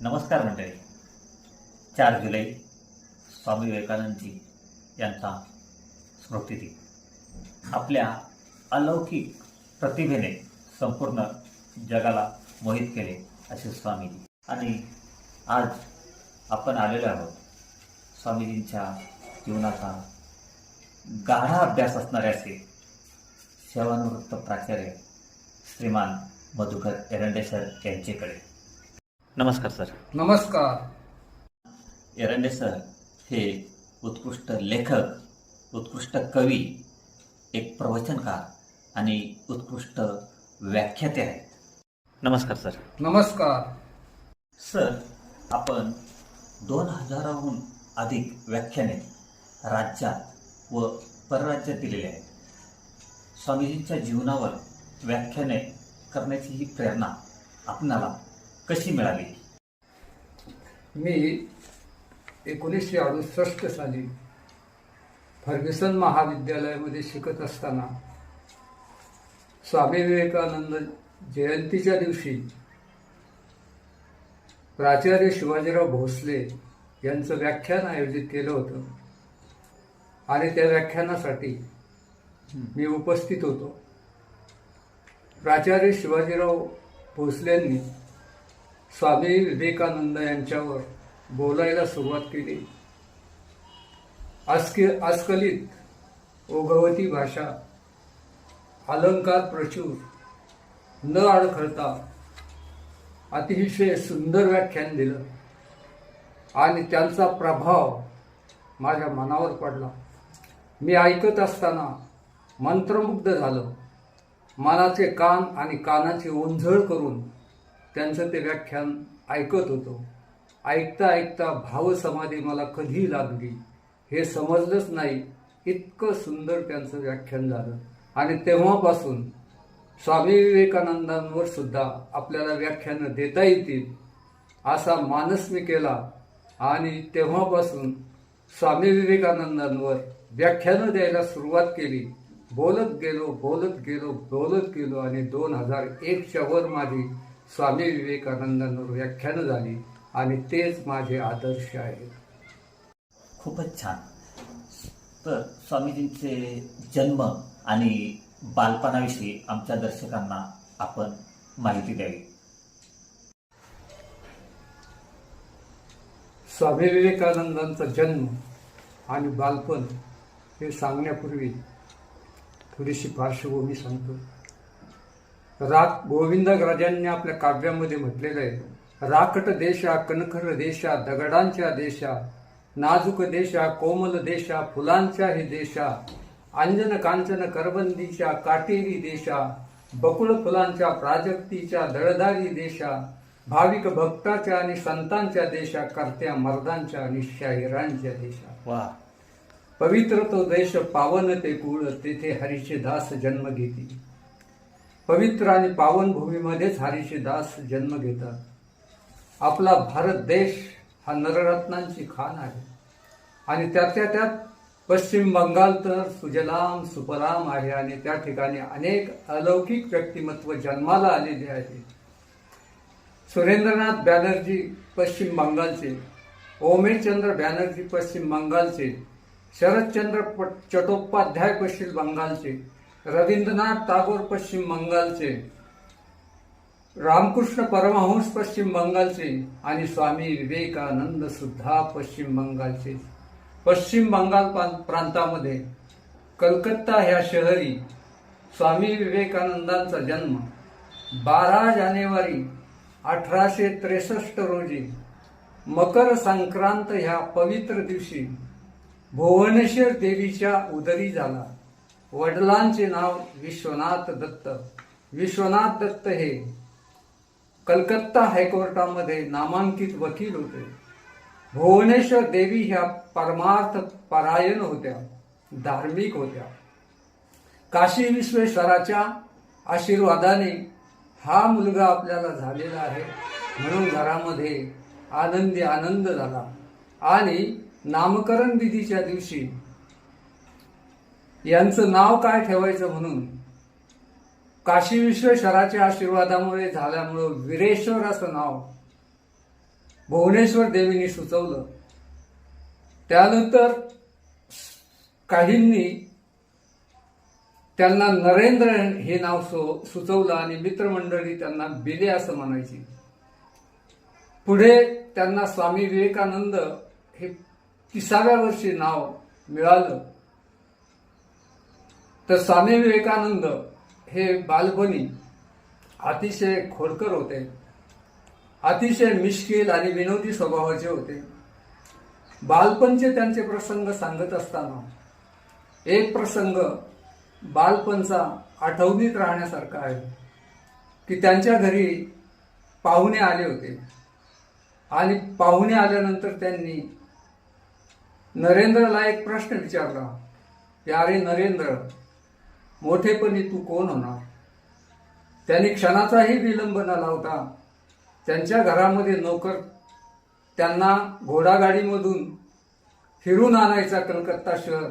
नमस्कार मंडळी. चार जुलै स्वामी विवेकानंदजी यांचा स्मृतिदिन. आपल्या अलौकिक प्रतिभेने संपूर्ण जगाला मोहित केले असे स्वामीजी. आणि आज आपण आलेलो आहोत स्वामीजींच्या जीवनाचा गाढा अभ्यास असणारे असे सेवानिवृत्त प्राचार्य श्रीमान मधुकर एरंडेसर यांचेकडे. नमस्कार सर. नमस्कार. एरंडे सर हे उत्कृष्ट लेखक उत्कृष्ट कवी एक प्रवचनकार आणि उत्कृष्ट व्याख्याते आहेत. नमस्कार सर. नमस्कार. सर आपण दोन हजाराहून अधिक व्याख्याने राज्यात व परराज्यात दिलेली आहेत. स्वामीजींच्या जीवनावर व्याख्याने करण्याची ही प्रेरणा आपणाला कशी मिळाली? मी एकोणीसशे अडुसष्ट साली फर्ग्युसन महाविद्यालयामध्ये शिकत असताना स्वामी विवेकानंद जयंतीच्या दिवशी प्राचार्य शिवाजीराव भोसले यांचं व्याख्यान आयोजित केलं होतं. आणि त्या व्याख्यानासाठी मी उपस्थित होतो. प्राचार्य शिवाजीराव भोसलेंनी स्वामी विवेकानंद यांच्यावर बोलायला सुरुवात केली. अस्के अस्खलित ओघवती भाषा अलंकार प्रचूर न अडखळता अतिशय सुंदर व्याख्यान दिलं आणि त्यांचा प्रभाव माझ्या मनावर पडला. मी ऐकत असताना मंत्रमुग्ध झालं. मनाचे कान आणि कानाची ओंझळ करून त्यांचं ते व्याख्यान ऐकत होतो. ऐकता ऐकता भावसमाधी मला कधी लागली हे समजलंच नाही. इतकं सुंदर त्यांचं व्याख्यान झालं. आणि तेव्हापासून स्वामी विवेकानंदांवर सुद्धा आपल्याला व्याख्यानं देता येतील असा मानस मी केला. आणि तेव्हापासून स्वामी विवेकानंदांवर व्याख्यानं द्यायला सुरुवात केली. बोलत गेलो बोलत गेलो बोलत गेलो. आणि दोन हजार एकच्या वर माझी स्वामी विवेकानंदांवर व्याख्यानं झाली आणि तेच माझे आदर्श आहेत. खूपच छान. तर स्वामीजींचे जन्म आणि बालपणाविषयी आमच्या दर्शकांना आपण माहिती द्यावी. स्वामी विवेकानंदांचा जन्म आणि बालपण हे सांगण्यापूर्वी थोडीशी पार्श्वभूमी सांगतो. राग गोविंदराजांनी आपल्या काव्यामध्ये म्हटलेलं आहे. राकट देशा कणखर देशा दगडांच्या देशा नाजूक देशा कोमल देशा फुलांच्याही देशा अंजन कांचन करबंदीच्या काटेरी देशा बकुळ फुलांच्या प्राजक्तीच्या दळदारी देशा भाविक भक्ताच्या आणि संतांच्या देशा करत्या मर्दांच्या आणि शाहिरांच्या देशा. वा. पवित्र तो देश पावन ते कुळ तेथे हरीचे दास जन्म घेतील. पवित्र आणि पावन भूमीमध्येच दास जन्म घेतात. आपला भारत देश हा नररत्नांची खान आहे. आणि त्यातल्या त्यात पश्चिम बंगाल तर सुजलाम सुपराम आहे आणि त्या ठिकाणी अनेक अलौकिक व्यक्तिमत्व जन्माला आलेले आहे. सुरेंद्रनाथ बॅनर्जी पश्चिम बंगालचे ओमेशचंद्र बॅनर्जी पश्चिम बंगालचे शरदचंद्र प- चट्टोपाध्याय पश्चिम बंगालचे रवींद्रनाथ टागोर पश्चिम बंगालचे रामकृष्ण परमहंस पश्चिम बंगालचे आणि स्वामी विवेकानंद सुद्धा पश्चिम बंगालचे. पश्चिम बंगाल प्रांतामध्ये कलकत्ता ह्या शहरी स्वामी विवेकानंदांचा जन्म बारा जानेवारी अठराशे त्रेसष्ट रोजी मकर संक्रांत ह्या पवित्र दिवशी भुवनेश्वर देवीच्या उदरी झाला. वडिलांचे नाव विश्वनाथ दत्त. विश्वनाथ दत्त हे कलकत्ता हायकोर्टामध्ये नामांकित वकील होते. भुवनेश्वर देवी ह्या परमार्थ परायण होत्या धार्मिक होत्या. काशी विश्वेश्वराच्या आशीर्वादाने हा मुलगा आपल्याला झालेला आहे म्हणून घरामध्ये आनंदी आनंद झाला. आणि नामकरण विधीच्या दिवशी यांचं नाव काय ठेवायचं म्हणून? काशी विश्वेश्वराच्या आशीर्वादामुळे झाल्यामुळं वीरेश्वर असं नाव भुवनेश्वर देवींनी सुचवलं. त्यानंतर काहींनी त्यांना नरेंद्र हे नाव सु सुचवलं आणि मित्रमंडळी त्यांना बिले असं म्हणायची. पुढे त्यांना स्वामी विवेकानंद हे तिसाव्या वर्षी नाव मिळालं. तर स्वामी विवेकानंद हे बालपणी अतिशय खोडकर होते. अतिशय मिश्किल आणि विनोदी स्वभावाचे होते. बालपणचे त्यांचे प्रसंग सांगत असताना एक प्रसंग बालपणचा आठवणीत राहण्यासारखा आहे की त्यांच्या घरी पाहुणे आले होते. आणि पाहुणे आल्यानंतर त्यांनी नरेंद्रला एक प्रश्न विचारला की अरे नरेंद्र मोठेपणी तू कोण होणार? त्यांनी क्षणाचाही विलंब न लावता त्यांच्या घरामध्ये नोकर त्यांना घोडागाडीमधून फिरून आणायचा कलकत्ता शहर.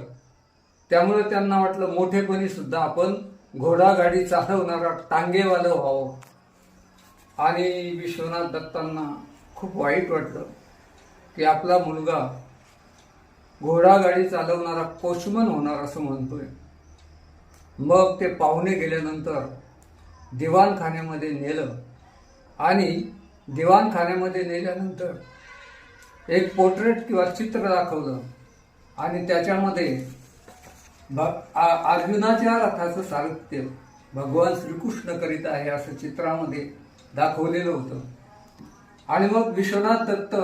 त्यामुळे त्यांना वाटलं मोठेपणी सुद्धा आपण घोडागाडी चालवणारा टांगेवालं व्हावं. आणि विश्वनाथ दत्तांना खूप वाईट वाटलं की आपला मुलगा घोडागाडी चालवणारा कोचमन होणार असं म्हणतोय. मग ते पाहुणे गेल्यानंतर दिवाणखान्यामध्ये नेलं आणि दिवाणखान्यामध्ये नेल्यानंतर एक पोर्ट्रेट किंवा चित्र दाखवलं आणि त्याच्यामध्ये भ- आ- अर्जुनाच्या रथाचं साहित्य भगवान श्रीकृष्ण करीत आहे असं चित्रामध्ये दाखवलेलं होतं. आणि मग विश्वनाथ दत्त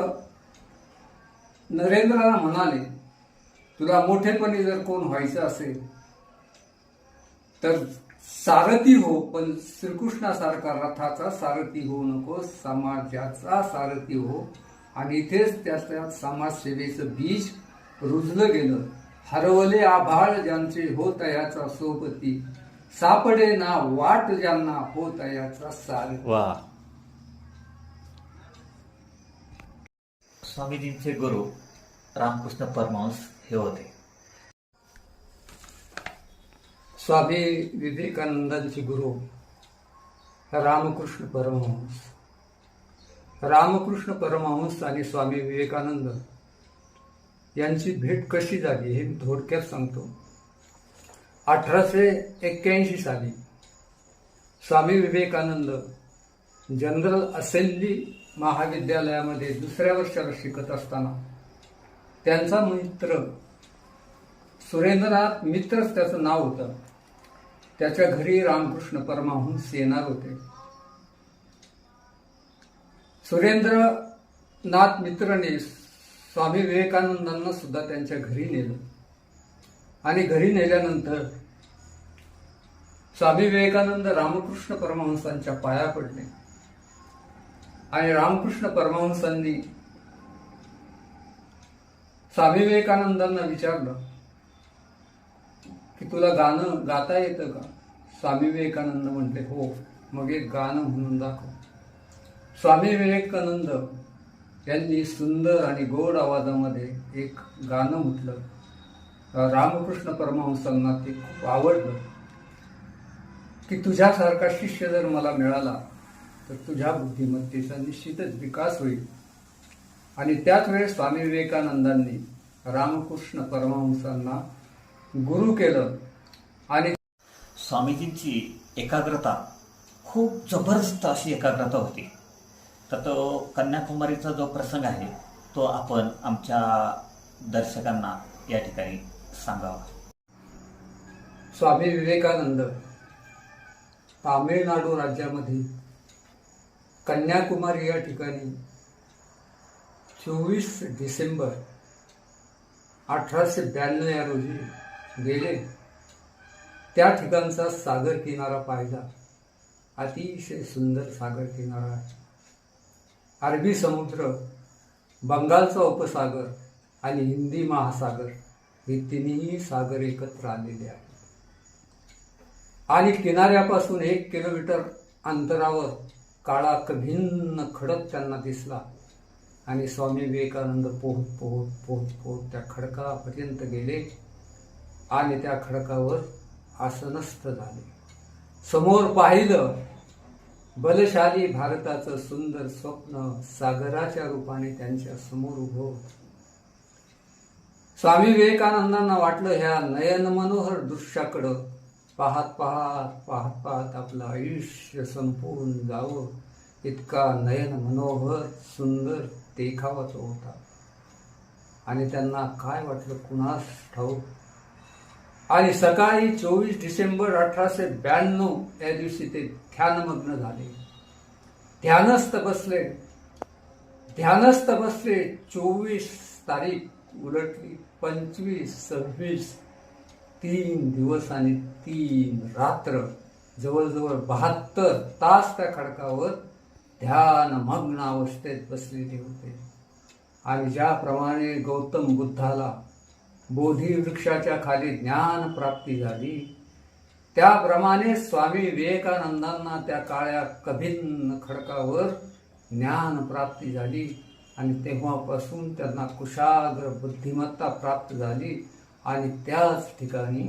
नरेंद्रला म्हणाले तुला मोठेपणी जर कोण व्हायचं असेल तर सारथी हो पण श्रीकृष्णासारखा रथाचा सारथी होऊ नको समाजाचा सारथी हो. आणि इथेच त्याच्या समाजसेवेचं बीज रुजलं गेलं. हरवले आभाळ ज्यांचे हो तयाचा सोबती. सापडे ना वाट ज्यांना हो तयाचा सार वा. स्वामीजींचे गुरु रामकृष्ण परमहंस हे होते. स्वामी विवेकानंदांचे गुरु रामकृष्ण परमहंस। रामकृष्ण परमहंस आणि स्वामी विवेकानंद यांची भेट कशी झाली हे थोडक्यात सांगतो. अठराशे एक्क्याऐंशी साली स्वामी विवेकानंद जनरल असेंब्ली महाविद्यालयामध्ये दुसऱ्या वर्षाला शिकत असताना त्यांचा मित्र सुरेंद्रनाथ मित्रच त्याचं नाव होतं. त्याच्या घरी रामकृष्ण परमहंस येणार होते. सुरेंद्रनाथ मित्रने स्वामी विवेकानंदांना सुद्धा त्यांच्या घरी नेलं. आणि घरी नेल्यानंतर स्वामी विवेकानंद रामकृष्ण परमहंसांच्या पाया पडले. आणि रामकृष्ण परमहंसांनी स्वामी विवेकानंदांना विचारलं तुला गाणं गाता येतं का? स्वामी विवेकानंद म्हटले हो. मग एक गाणं म्हणून दाखव. स्वामी विवेकानंद यांनी सुंदर आणि गोड आवाजामध्ये एक गाणं म्हटलं. रामकृष्ण परमहंसांना ते खूप आवडलं. की तुझ्यासारखा शिष्य जर मला मिळाला तर तुझ्या बुद्धिमत्तेचा निश्चितच विकास होईल. आणि त्याच वेळेस स्वामी विवेकानंदांनी रामकृष्ण परमहंसांना गुरु केलं. आणि स्वामीजींची एकाग्रता खूप जबरदस्त अशी एकाग्रता होती. तर तो कन्याकुमारीचा जो प्रसंग आहे तो आपण आमच्या दर्शकांना या ठिकाणी सांगावा. स्वामी विवेकानंद तामिळनाडू राज्यामध्ये कन्याकुमारी या ठिकाणी चोवीस डिसेंबर अठराशे ब्याण्णव या रोजी गेले. त्या ठिकाणचा सागर किनारा पाहिला. अतिशय सुंदर सागर किनारा आहे. अरबी समुद्र बंगालचा उपसागर आणि हिंदी महासागर हे तिन्ही सागर एकत्र आलेले आहेत. आणि किनाऱ्यापासून एक किलोमीटर अंतरावर काळा कभिन्न खडक त्यांना दिसला. आणि स्वामी विवेकानंद पोहत पोहत पोहत पोहत त्या खडकापर्यंत गेले. आणि त्या खडकावर आसनस्थ झाले. समोर पाहिलं बलशाली भारताचं सुंदर स्वप्न सागराच्या रूपाने त्यांच्यासमोर उभं होतं. स्वामी विवेकानंदांना वाटलं ह्या नयन मनोहर दृश्याकडं पाहत पाहत पाहत पाहत आपलं आयुष्य संपून जावं. इतका नयन मनोहर सुंदर देखावा तो होता. आणि त्यांना काय वाटलं? कुणास ठाऊक? आणि सकाळी चोवीस डिसेंबर अठराशे ब्याण्णव या दिवशी ते ध्यानमग्न झाले. ध्यानस्थ बसले. ध्यानस्थ बसले चोवीस तारीख उलटली पंचवीस सव्वीस तीन दिवस आणि तीन रात्र जवळजवळ बहात्तर तास त्या खडकावर ध्यानमग्न अवस्थेत बसलेले होते. आणि ज्याप्रमाणे गौतम बुद्धाला बोधी वृक्षाच्या खाली ज्ञान प्राप्ती झाली. त्याप्रमाणे स्वामी विवेकानंदांना त्या काळ्या कभिन्न खडकावर ज्ञान प्राप्ती झाली आणि तेव्हापासून त्यांना कुशाग्र बुद्धिमत्ता प्राप्त झाली आणि त्याच ठिकाणी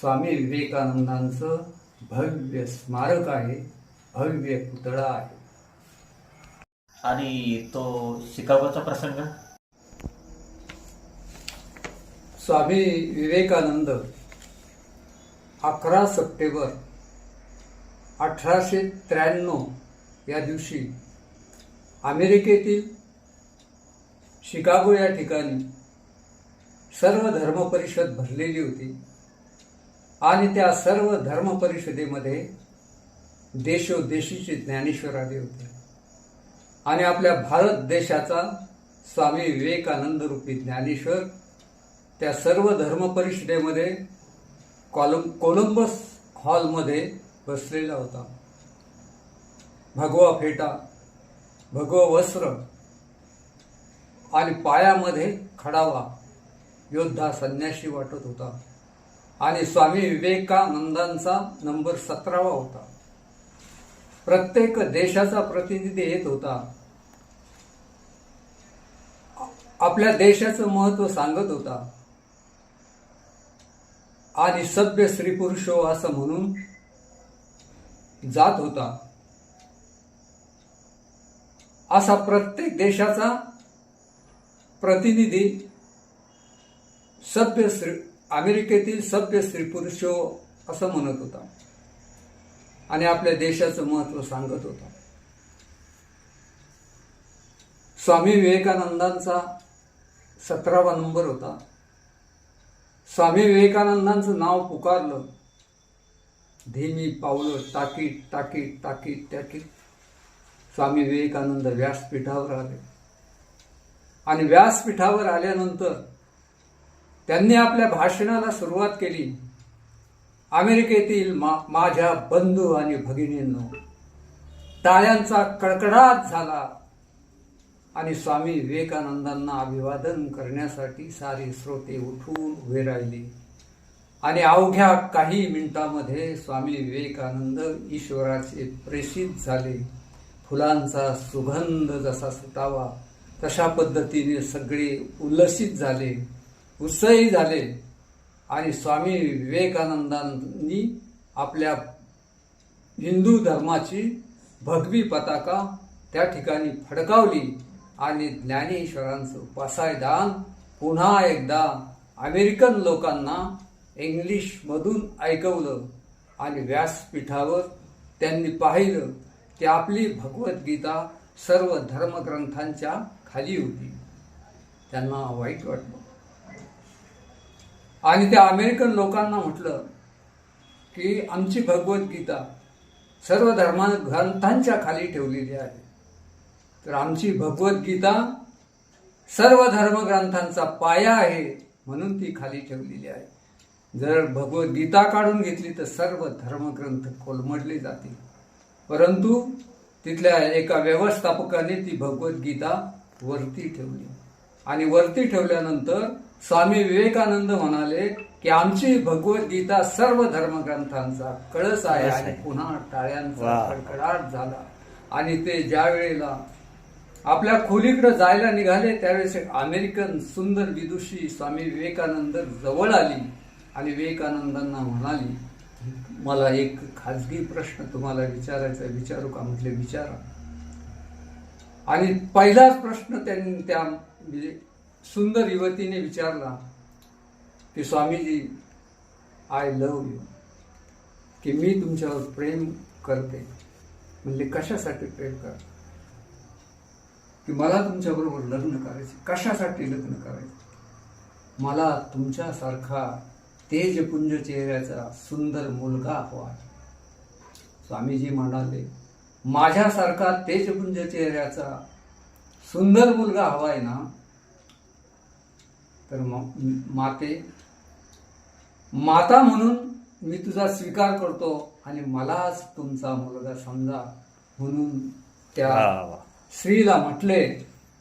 स्वामी विवेकानंदांचं भव्य स्मारक आहे भव्य पुतळा आहे. आणि तो शिकागोचा प्रसंग? स्वामी विवेकानंद अकरा सप्टेंबर अठराशे त्र्याण्णव या दिवशी अमेरिकेतील शिकागो या ठिकाणी सर्व धर्म परिषद भरलेली होती आणि त्या सर्व धर्म परिषदेमध्ये देशोदेशीचे ज्ञानेश्वर आले होते आणि आपल्या भारत देशाचा स्वामी विवेकानंद रूपी ज्ञानेश्वर त्या सर्व धर्म परिषदेमध्ये कॉलम कोलंबस हॉलमध्ये बसलेला होता. भगवा फेटा भगवा वस्त्र आणि पायामध्ये खडावा योद्धा संन्याशी वाटत होता. आणि स्वामी विवेकानंदांचा नंबर सतरावा होता. प्रत्येक देशाचा प्रतिनिधी येत होता. आपल्या देशाचं महत्त्व सांगत होता. आणि सभ्य स्त्री पुरुषो हो असं म्हणून जात होता. असा प्रत्येक देशाचा प्रतिनिधी सभ्य स्त्री अमेरिकेतील सभ्य स्त्री पुरुषो हो असं म्हणत होता. आणि आपल्या देशाचं महत्त्व सांगत होता. स्वामी विवेकानंदांचा सतरावा नंबर होता. स्वामी विवेकानंदांचं नाव पुकारलं. धीमी पावलं टाकी टाकी टाकी टाकी स्वामी विवेकानंद व्यासपीठावर आले. आणि व्यासपीठावर आल्यानंतर त्यांनी आपल्या भाषणाला सुरुवात केली. अमेरिकेतील मा माझ्या बंधू आणि भगिनींनो टाळ्यांचा कडकडाट झाला. आणि स्वामी विवेकानंदांना अभिवादन करण्यासाठी सारे श्रोते उठून उभे राहिले. आणि अवघ्या काही मिनिटांमध्ये स्वामी विवेकानंद ईश्वराचे प्रेषित झाले. फुलांचा सुगंध जसा सुटावा तशा पद्धतीने सगळे उल्लसित झाले उत्साही झाले. आणि स्वामी विवेकानंदांनी आपल्या हिंदू धर्माची भगवी पताका त्या ठिकाणी फडकावली. आणि ज्ञानेश्वरांचं पसायदान पुन्हा एकदा अमेरिकन लोकांना इंग्लिशमधून ऐकवलं आणि व्यासपीठावर त्यांनी पाहिलं की आपली भगवद्गीता सर्व धर्मग्रंथांच्या खाली होती. त्यांना वाईट वाटलं. आणि त्या अमेरिकन लोकांना म्हटलं की आमची भगवद्गीता सर्व धर्मा ग्रंथांच्या खाली ठेवलेली आहे. तर आमची भगवद्गीता सर्व धर्मग्रंथांचा पाया आहे म्हणून ती खाली ठेवलेली आहे जर भगवद्गीता काढून घेतली तर सर्व धर्मग्रंथ कोलमडले जातील परंतु तिथल्या एका व्यवस्थापकाने ती भगवद्गीता वरती ठेवली आणि वरती ठेवल्यानंतर स्वामी विवेकानंद म्हणाले की आमची भगवद्गीता सर्व धर्मग्रंथांचा कळस आहे आणि. पुन्हा टाळ्यांचा. कडकडाट झाला आणि ते ज्या वेळेला आपल्या खोलीकडे जायला निघाले त्यावेळेस एक अमेरिकन सुंदर विदुषी स्वामी विवेकानंद जवळ आली आणि विवेकानंदांना म्हणाली मला एक खाजगी प्रश्न तुम्हाला विचारायचा विचारू का? म्हटले विचारा. आणि पहिलाच प्रश्न त्यांनी त्या म्हणजे सुंदर युवतीने विचारला की स्वामीजी आय लव यू की मी तुमच्यावर प्रेम करते. म्हणजे कशासाठी प्रेम करते? की मला तुमच्याबरोबर लग्न करायचे कशासाठी लग्न करायचे? मला तुमच्यासारखा तेजपुंज चेहऱ्याचा सुंदर मुलगा हवा आहे. स्वामीजी म्हणाले माझ्यासारखा तेजपुंज चेहऱ्याचा सुंदर मुलगा हवा आहे ना? तर माते माता म्हणून मी तुझा स्वीकार करतो आणि मलाच तुमचा मुलगा समजा म्हणून त्या स्त्रीला म्हटले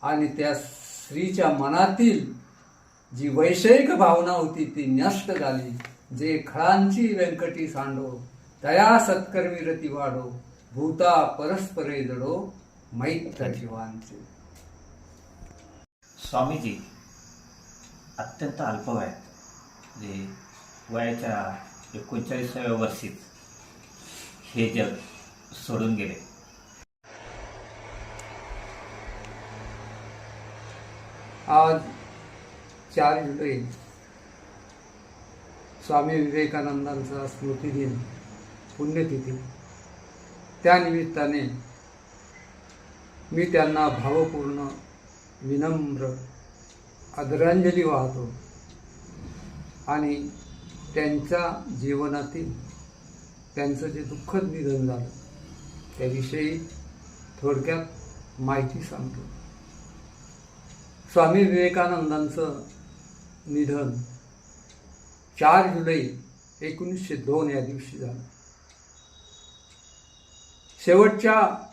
आणि त्या स्त्रीच्या मनातील जी वैषयिक भावना होती ती नष्ट झाली. जे खळांची व्यंकटी सांडो तया सत्कर्मी रती वाढो भूता परस्परे जडो मैत्र जीवांचे. स्वामीजी अत्यंत अल्पवयात जे वयाच्या एकोणचाळीसाव्या वर्षीच हे जग सोडून गेले. आज चार जुलै स्वामी विवेकानंदांचा स्मृतिदिन पुण्यतिथी. त्यानिमित्ताने मी त्यांना भावपूर्ण विनम्र आदरांजली वाहतो आणि त्यांच्या जीवनातील त्यांचं जे दुःखद निधन झालं त्याविषयी थोडक्यात माहिती सांगतो. स्वामी विवेकानंदांचं निधन चार जुलै एकोणीसशे दोन या दिवशी झालं. शेवटच्या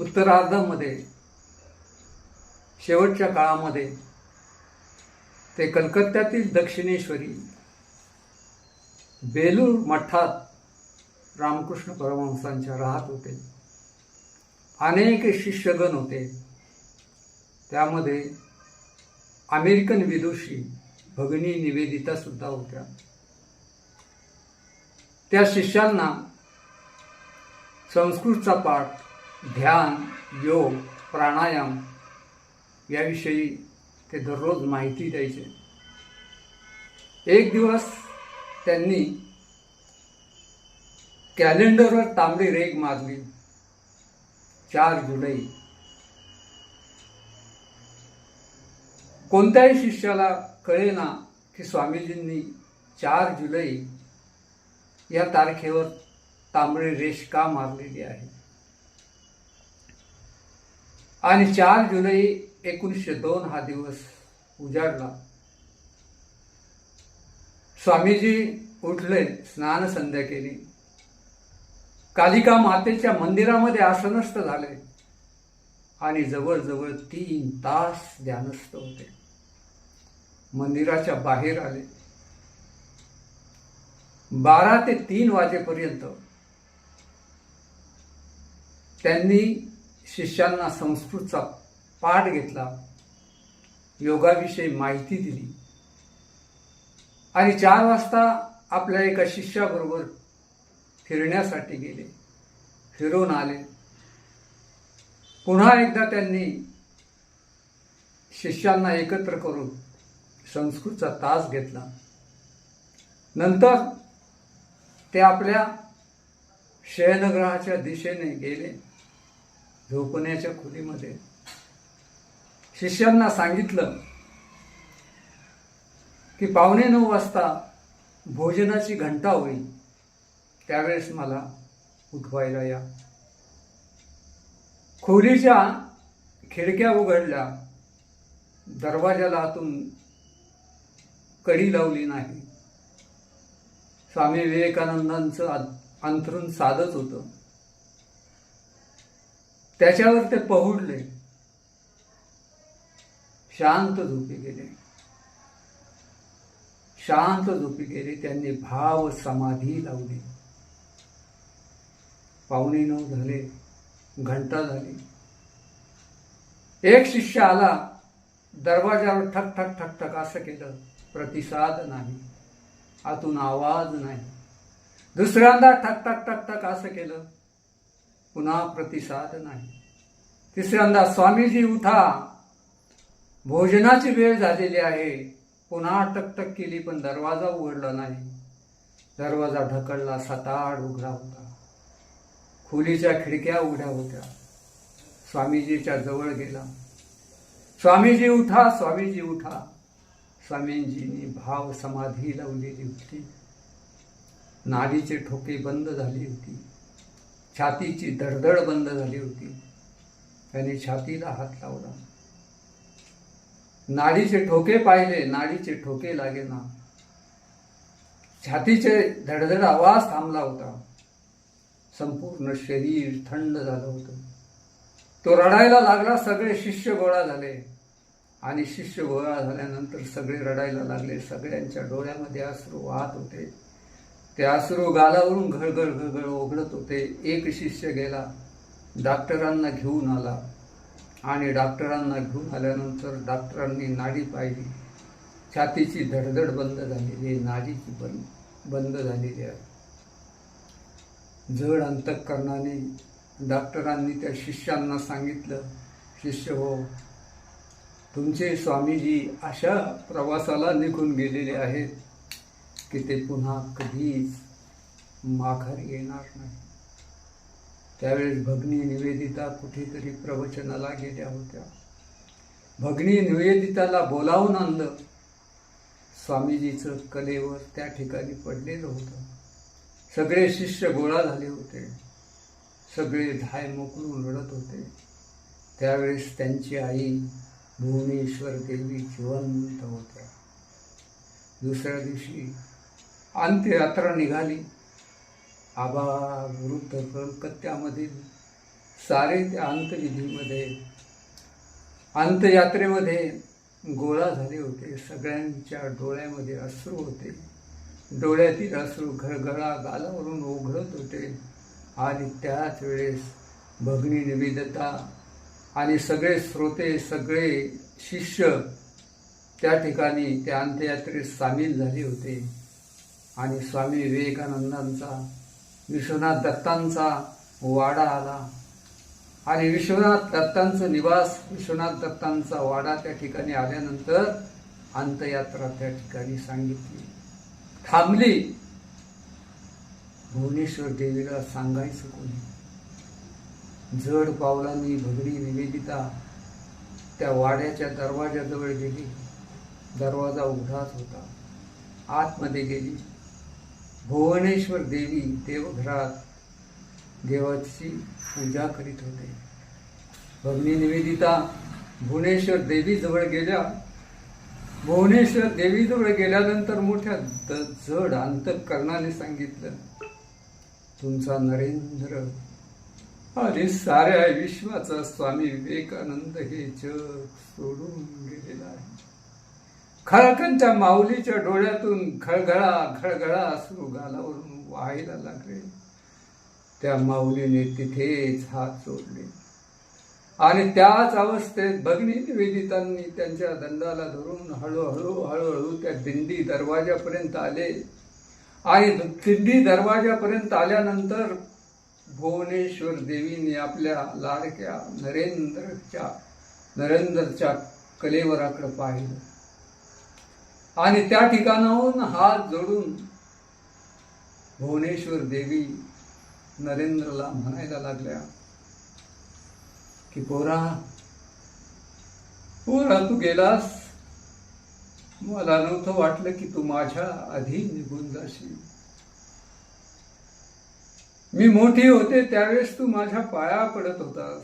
उत्तरार्धामध्ये शेवटच्या काळामध्ये ते कलकत्त्यातील दक्षिणेश्वरी बेलूर मठात रामकृष्ण परमहंसांच्या राहत होते. अनेक शिष्यगण होते. त्यामध्ये अमेरिकन विदुषी भगिनी निवेदिता सुद्धा होत्या. त्या शिष्यांना संस्कृतचा पाठ ध्यान योग प्राणायाम याविषयी ते दररोज माहिती द्यायचे. एक दिवस त्यांनी कॅलेंडरवर तांबडी रेग मारली. चार जुलै कोणत्याही शिष्याला कळेना की स्वामीजींनी चार जुलै या तारखेवर तांबडी रेष का मारलेली आहे? आणि चार जुलै एकोणीसशे दोन हा दिवस उजाडला. स्वामीजी उठले स्नान संध्या केली कालिका मातेच्या मंदिरामध्ये आसनस्थ झाले आणि जवळजवळ तीन तास ध्यानस्थ होते. मंदिराच्या बाहेर आले. बारा ते तीन वाजेपर्यंत त्यांनी शिष्यांना संस्कृतचा पाठ घेतला योगाविषयी माहिती दिली. आणि चार वाजता आपल्या एका शिष्याबरोबर फिरण्यासाठी गेले. फिरून आले. पुन्हा एकदा त्यांनी शिष्यांना एकत्र करून संस्कृतचा तास घेतला. नंतर ते आपल्या शयनग्रहाच्या दिशेने गेले झोपण्याच्या खोलीमध्ये. शिष्यांना सांगितलं की पावणे नऊ वाजता भोजनाची घंटा होईल. त्यावेळेस मला उठवायला या. खोलीच्या खिडक्या उघडल्या. दरवाजाला आतून कडी लावली नाही. स्वामी विवेकानंदांचं अंथरून अंथरूण साधच होतं. त्याच्यावर ते पहुडले. शांत झोपी गेले. शांत झोपी गेले त्यांनी भाव समाधी लावली. पाहुणे नऊ झाले घंटा झाली. एक शिष्य आला दरवाजावर ठक ठक ठक ठक असं केलं. प्रतिसाद नाही. आतून आवाज नाही. दुसऱ्यांदा ठक ठक ठक ठक असं केलं. पुन्हा प्रतिसाद नाही. तिसऱ्यांदा स्वामीजी उठा. भोजनाची वेळ झालेली आहे. पुन्हा टकटक केली पण दरवाजा उघडला नाही. दरवाजा ढकलला सताड उघडा होता. खोलीच्या खिडक्या उघड्या होत्या. स्वामीजीच्या जवळ गेला. स्वामीजी उठा स्वामीजी उठा. स्वामींजींनी भाव समाधी लावलेली होती. नाडीचे ठोके बंद झाली होती. छातीची धडधड बंद झाली होती. त्याने छातीला हात लावला. नाडीचे ठोके पाहिले नाडीचे ठोके लागेना. छातीचे धडधड आवाज थांबला होता. संपूर्ण शरीर थंड झालं होतं. तो रडायला लागला सगळे शिष्य गोळा झाले. आणि शिष्य गोळा झाल्यानंतर सगळे रडायला लागले. सगळ्यांच्या डोळ्यामध्ये अश्रू वाहत होते. ते अश्रू गालावरून घळघळ घळघळ ओघळत होते. एक शिष्य गेला. डॉक्टरांना घेऊन आला. आणि डॉक्टरांना घेऊन आल्यानंतर डॉक्टरांनी नाडी पाहिली. छातीची धडधड बंद झालेली आहे. नाडीची बंद बंद झालेली आहे. जड अंतकरणाने डॉक्टरांनी त्या शिष्यांना सांगितलं शिष्य हो तुमचे स्वामीजी अशा प्रवासाला निघून गेलेले आहेत की ते पुन्हा कधीच माघार येणार नाही. त्यावेळेस भगनी निवेदिता कुठेतरी प्रवचनाला गेल्या होत्या. भगनी निवेदिताला बोलावून आणलं. स्वामीजीचं कलेवर त्या ठिकाणी पडलेलं होतं. सगळे शिष्य गोळा झाले होते. सगळे धाय मोकळून रडत होते. त्यावेळेस त्यांची आई भुवनेश्वर देवी जिवंत होत्या. दुसऱ्या दिवशी अंत्ययात्रा निघाली. आबा वृद्ध कलकत्त्यामधील सारे त्या अंतविधीमध्ये अंतयात्रेमध्ये गोळा झाले होते. सगळ्यांच्या डोळ्यामध्ये अश्रू होते. डोळ्यातील अश्रू घरघळा गालावरून उघडत होते. आणि त्याच वेळेस भगनी निवेदता आणि सगळे श्रोते सगळे शिष्य त्या ठिकाणी त्या अंत्ययात्रेत सामील झाले होते. आणि स्वामी विवेकानंदांचा विश्वनाथ दत्तांचा वाडा आला. आणि विश्वनाथ दत्तांचं निवास विश्वनाथ दत्तांचा वाडा त्या ठिकाणी आल्यानंतर अंतयात्रा त्या ठिकाणी सांगितली. थांबली. भुवनेश्वर देवीला सांगायचं कोणी? जड पावलांनी भगडी निवेदिता त्या वाड्याच्या दरवाजाजवळ गेली. दरवाजा उघडाच होता. आतमध्ये गेली. भुवनेश्वर देवी देवघरात देवाची पूजा करीत होते. भगनी निवेदिता भुवनेश्वर देवीजवळ गेल्या. भुवनेश्वर देवीजवळ गेल्यानंतर मोठ्या द- जड अंतकरणाने सांगितलं तुमचा नरेंद्र अरे साऱ्या विश्वाचा स्वामी विवेकानंद हे जग सोडून गेलेला आहे. खळकंच्या माऊलीच्या डोळ्यातून खळगळा खळगळा अश्रू गालावरून व्हायला लागले. त्या माऊलीने तिथेच हात सोडले आणि त्याच अवस्थेत भगनी निवेदितांनी त्यांच्या दंडाला धरून हळूहळू हळूहळू त्या दिंडी दरवाजापर्यंत आले. आणि दिंडी दरवाजापर्यंत आल्यानंतर भुवनेश्वर देवीने आपल्या लाडक्या नरेंद्रच्या नरेंद्रच्या कलेवराकडे पाहिलं. आणि त्या ठिकाणाहून हात जोडून भुवनेश्वर देवी नरेंद्रला म्हणायला लागल्या की पोरा पोरा तू गेलास? मला नव्हतं वाटलं की तू माझ्या आधी निघून जाशील. मी मोठी होते त्यावेळेस तू माझ्या पाया पडत होतास.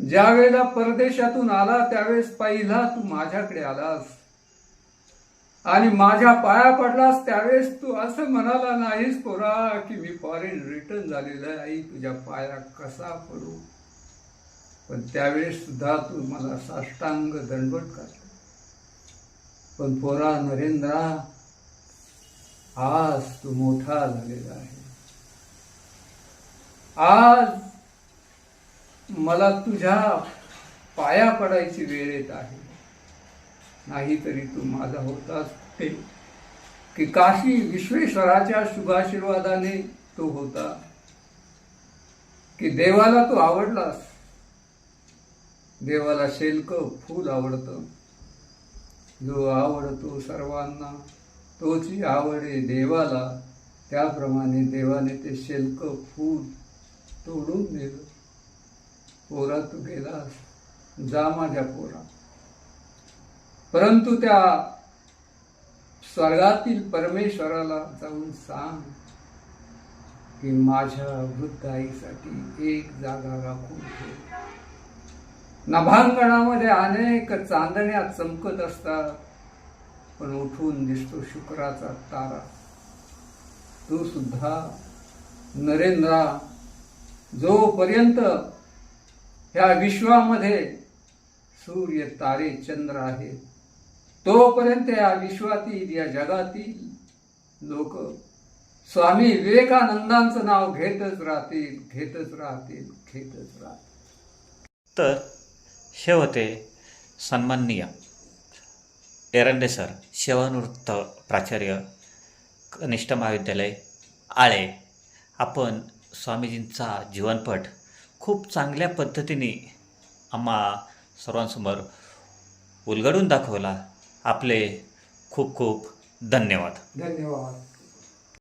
ज्या वेळेला परदेशातून आला त्यावेळेस पहिला तू माझ्याकडे आलास. आणि माझ्या पाया पडलास त्यावेळेस तू असं म्हणाला नाहीस पोरा की मी फॉरेन रिटर्न झालेलं आई तुझ्या पाया कसा पडू? पण त्यावेळेस सुद्धा तू मला साष्टांग दंडवट कर पण पोरा नरेंद्रा आज तू मोठा झालेला आहे. आज मला तुझ्या पाया पडायची वेळ येत आहे. नाहीतरी तू माझा होतास ते. की काशी विश्वेश्वराच्या शुभाशीर्वादाने तो होता. की देवाला तो आवडलास. देवाला शेलक फूल आवडतं. जो आवडतो सर्वांना तोची आवडे देवाला. त्याप्रमाणे देवाने ते शेलक फूल सोडून दिलं पोरा तू गेलास जा माझ्या पोरा परंतु त्या स्वर्गातील परमेश्वराला जाऊन सांग की माझ्या वृद्ध आईसाठी एक जागा राखून ठेव. नभांगणामध्ये अनेक चांदण्या चमकत असतात पण उठून दिसतो शुक्राचा तारा. तू सुद्धा नरेंद्रा जोपर्यंत ह्या विश्वामध्ये सूर्य तारे चंद्र आहेत तोपर्यंत या विश्वातील या जगातील लोक स्वामी विवेकानंदांचं नाव घेतच राहतील घेतच राहतील घेतच राहतील. तर हे होते सन्माननीय एरंडे सर सेवानृत्त प्राचार्य कनिष्ठ महाविद्यालय आळे. आपण स्वामीजींचा जीवनपट खूप चांगल्या पद्धतीने आम्हा सर्वांसमोर उलगडून दाखवला. आपले खूप खूप धन्यवाद. धन्यवाद.